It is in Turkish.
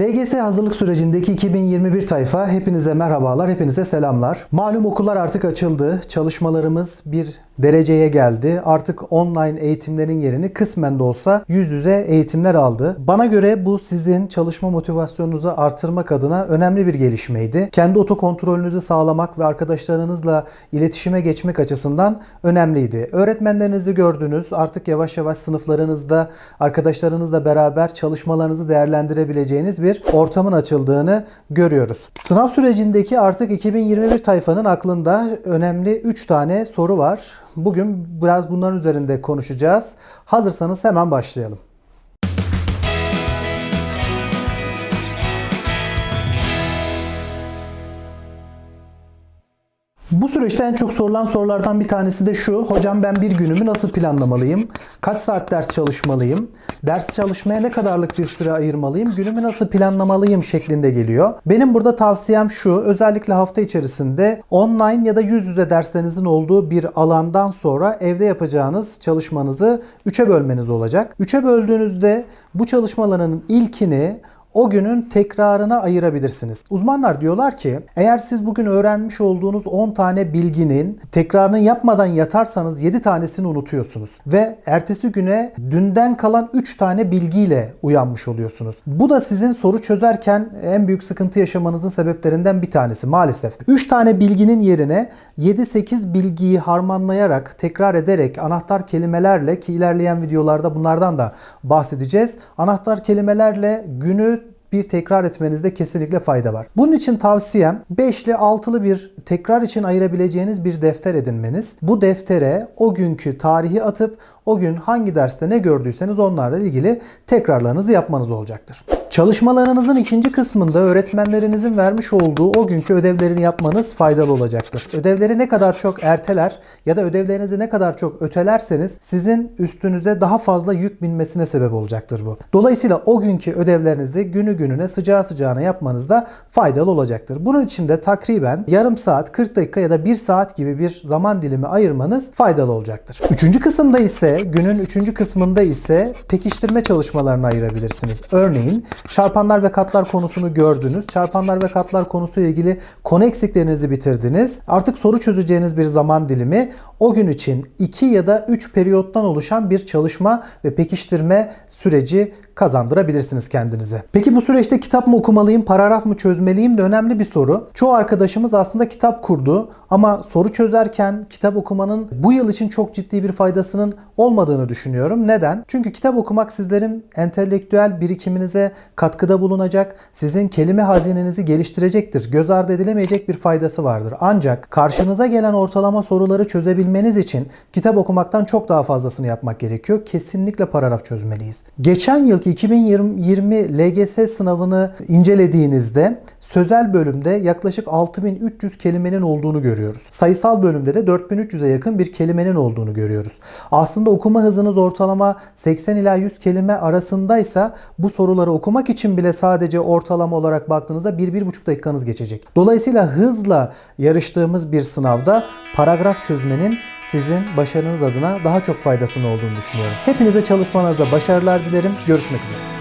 LGS hazırlık sürecindeki 2021 tayfa hepinize merhabalar, hepinize selamlar. Malum okullar artık açıldı. Çalışmalarımız bir dereceye geldi. Artık online eğitimlerin yerini kısmen de olsa yüz yüze eğitimler aldı. Bana göre bu sizin çalışma motivasyonunuzu artırmak adına önemli bir gelişmeydi. Kendi otokontrolünüzü sağlamak ve arkadaşlarınızla iletişime geçmek açısından önemliydi. Öğretmenlerinizi gördünüz. Artık yavaş yavaş sınıflarınızda arkadaşlarınızla beraber çalışmalarınızı değerlendirebileceğiniz bir ortamın açıldığını görüyoruz. Sınav sürecindeki artık 2021 tayfanın aklında önemli 3 tane soru var. Bugün biraz bunların üzerinde konuşacağız. Hazırsanız hemen başlayalım. Bu süreçte en çok sorulan sorulardan bir tanesi de şu. Hocam ben bir günümü nasıl planlamalıyım? Kaç saat ders çalışmalıyım? Ders çalışmaya ne kadarlık bir süre ayırmalıyım? Günümü nasıl planlamalıyım şeklinde geliyor. Benim burada tavsiyem şu. Özellikle hafta içerisinde online ya da yüz yüze derslerinizin olduğu bir alandan sonra evde yapacağınız çalışmanızı 3'e bölmeniz olacak. 3'e böldüğünüzde bu çalışmaların ilkini o günün tekrarına ayırabilirsiniz. Uzmanlar diyorlar ki eğer siz bugün öğrenmiş olduğunuz 10 tane bilginin tekrarını yapmadan yatarsanız 7 tanesini unutuyorsunuz. Ve ertesi güne dünden kalan 3 tane bilgiyle uyanmış oluyorsunuz. Bu da sizin soru çözerken en büyük sıkıntı yaşamanızın sebeplerinden bir tanesi maalesef. 3 tane bilginin yerine 7-8 bilgiyi harmanlayarak, tekrar ederek anahtar kelimelerle ki ilerleyen videolarda bunlardan da bahsedeceğiz. Anahtar kelimelerle günü bir tekrar etmenizde kesinlikle fayda var. Bunun için tavsiyem 5'li 6'lı bir tekrar için ayırabileceğiniz bir defter edinmeniz. Bu deftere o günkü tarihi atıp o gün hangi derste ne gördüyseniz onlarla ilgili tekrarlarınızı yapmanız olacaktır. Çalışmalarınızın ikinci kısmında öğretmenlerinizin vermiş olduğu o günkü ödevlerini yapmanız faydalı olacaktır. Ödevleri ne kadar çok erteler ya da ödevlerinizi ne kadar çok ötelerseniz sizin üstünüze daha fazla yük binmesine sebep olacaktır bu. Dolayısıyla o günkü ödevlerinizi günü gününe sıcağı sıcağına yapmanızda faydalı olacaktır. Bunun için de takriben yarım saat, 40 dakika ya da 1 saat gibi bir zaman dilimi ayırmanız faydalı olacaktır. Üçüncü kısımda ise günün üçüncü kısmında ise pekiştirme çalışmalarını ayırabilirsiniz. Örneğin çarpanlar ve katlar konusunu gördünüz. Çarpanlar ve katlar konusuyla ilgili konu eksiklerinizi bitirdiniz. Artık soru çözeceğiniz bir zaman dilimi o gün için 2 ya da 3 periyottan oluşan bir çalışma ve pekiştirme süreci kazandırabilirsiniz kendinize. Peki bu süreçte kitap mı okumalıyım, paragraf mı çözmeliyim de önemli bir soru. Çoğu arkadaşımız aslında kitap kurdu ama soru çözerken kitap okumanın bu yıl için çok ciddi bir faydasının olmadığını düşünüyorum. Neden? Çünkü kitap okumak sizlerin entelektüel birikiminize katkıda bulunacak, sizin kelime hazinenizi geliştirecektir. Göz ardı edilemeyecek bir faydası vardır. Ancak karşınıza gelen ortalama soruları çözebilmeniz için kitap okumaktan çok daha fazlasını yapmak gerekiyor. Kesinlikle paragraf çözmeliyiz. Geçen yılki 2020 LGS sınavını incelediğinizde sözel bölümde yaklaşık 6300 kelimenin olduğunu görüyoruz. Sayısal bölümde de 4300'e yakın bir kelimenin olduğunu görüyoruz. Aslında okuma hızınız ortalama 80 ila 100 kelime arasındaysa bu soruları okumak için bile sadece ortalama olarak baktığınızda 1-1,5 dakikanız geçecek. Dolayısıyla hızla yarıştığımız bir sınavda paragraf çözmenin sizin başarınız adına daha çok faydasının olduğunu düşünüyorum. Hepinize çalışmanızda başarılar dilerim. Görüşmek üzere.